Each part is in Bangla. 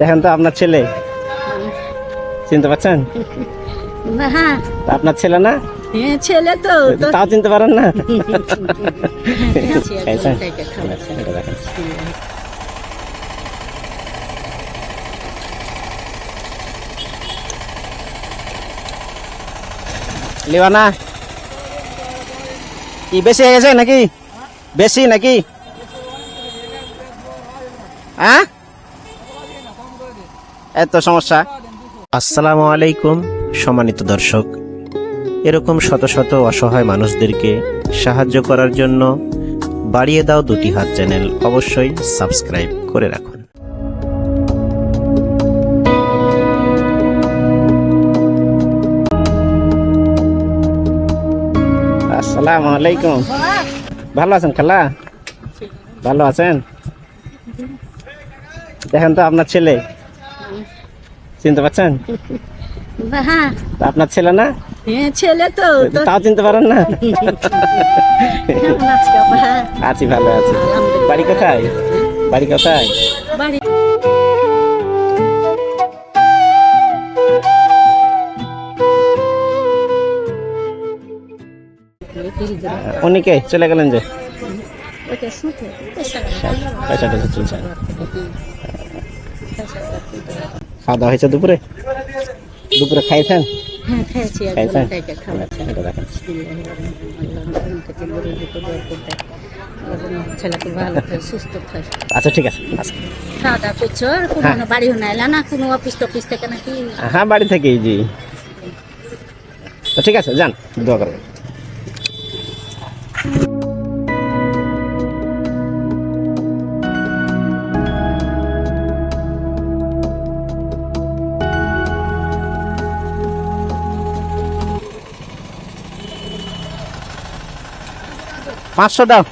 দেখেন তো আপনার ছেলে। চিনতে পারছেন? হ্যাঁ। আপনার ছেলে না? হ্যাঁ ছেলে তো তাও চিনতে পারেন না। এটা দেখেন। লিওয়ানা কি বেশি হয়ে গেছে নাকি? বেশি নাকি? হ্যাঁ? এত সমস্যা। আসসালামু আলাইকুম সম্মানিত দর্শক। এরকম শত শত অসহায় মানুষদেরকে সাহায্য করার জন্য বাড়িয়ে দাও দুটি হাত চ্যানেল। অবশ্যই সাবস্ক্রাইব করে রাখুন। আসসালামু আলাইকুম। ভালো আছেন খালা? ভালো আছেন? দেখেন তো আপনার ছেলে। চিনতে পারছেন হ্যাঁ আপনার ছেলে না হ্যাঁ ছেলে তো তাও চিনতে পারেন না আছো ভালো আছি বাড়ি কোথায় বাড়ি কোথায় বাড়ি উনি কে চলে গেলেন যে পয়সা টয়সা চলছে খাওয়া দাওয়া হয়েছে দুপুরে দুপুরে খাইছেন হ্যাঁ খেয়েছি খাইছেন একদম থেকে খাওয়াচ্ছি। এটা দেখেন ছেলেকে ভালো থাকে সুস্থ থাকে আচ্ছা ঠিক আছে আচ্ছা। খাওয়া দাওয়া করছো আর হ্যাঁ। কোনো বাড়ি না এলা না কোনো অফিস টফিস থেকে নাকি হ্যাঁ বাড়ি থেকেই জি তো ঠিক আছে যান দোয়া করবেন পাঁচশো দাও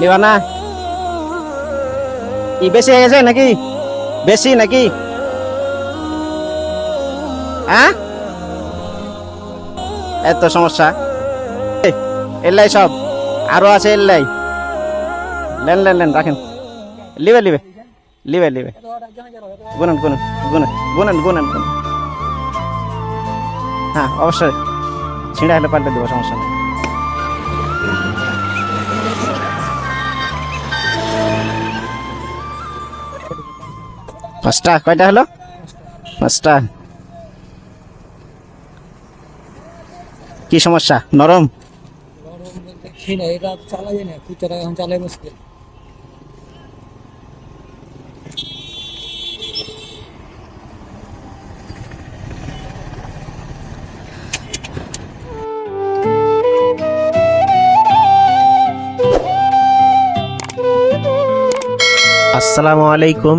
লিওয়ানা কি, বেশি হয়ে গেছে নাকি? বেশি নাকি? হ্যাঁ? এত সমস্যা। এল্লাই সব। আরও আছে এল্লাই। লেন লেন লেন রাখেন। লিবে লিবে। লিবে লিবে। গুনেন গুনেন গুনেন গুনেন গুনেন হ্যাঁ অবশ্যই। ছিঁড়া হলে পাল্টে দেবো, সমস্যা নেই। পাঁচটা কয়টা হলো? পাঁচটা। কি সমস্যা? নরম? আসসালামু আলাইকুম।